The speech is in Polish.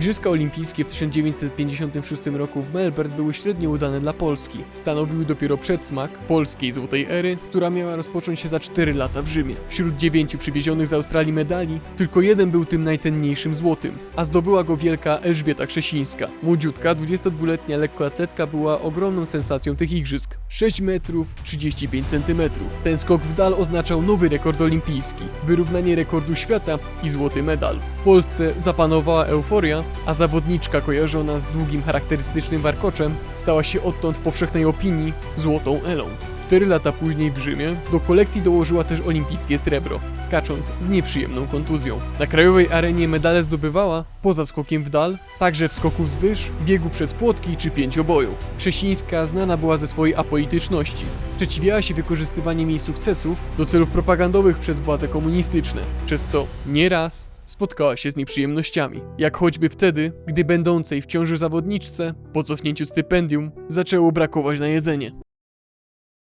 Igrzyska Olimpijskie w 1956 roku w Melbourne były średnio udane dla Polski. Stanowiły dopiero przedsmak polskiej złotej ery, która miała rozpocząć się za 4 lata w Rzymie. Wśród dziewięciu przywiezionych z Australii medali, tylko jeden był tym najcenniejszym złotym, a zdobyła go wielka Elżbieta Krzesińska. Młodziutka, 22-letnia lekkoatletka była ogromną sensacją tych igrzysk. 6 metrów 35 centymetrów. Ten skok w dal oznaczał nowy rekord olimpijski, wyrównanie rekordu świata i złoty medal. W Polsce zapanowała euforia, a zawodniczka kojarzona z długim charakterystycznym warkoczem stała się odtąd w powszechnej opinii złotą Elą. Cztery lata później w Rzymie do kolekcji dołożyła też olimpijskie srebro, skacząc z nieprzyjemną kontuzją. Na krajowej arenie medale zdobywała, poza skokiem w dal, także w skoku wzwyż, biegu przez płotki czy pięcioboju. Krzesińska znana była ze swojej apolityczności. Sprzeciwiała się wykorzystywaniem jej sukcesów do celów propagandowych przez władze komunistyczne, przez co nieraz spotkała się z nieprzyjemnościami. Jak choćby wtedy, gdy będącej w ciąży zawodniczce, po cofnięciu stypendium, zaczęło brakować na jedzenie.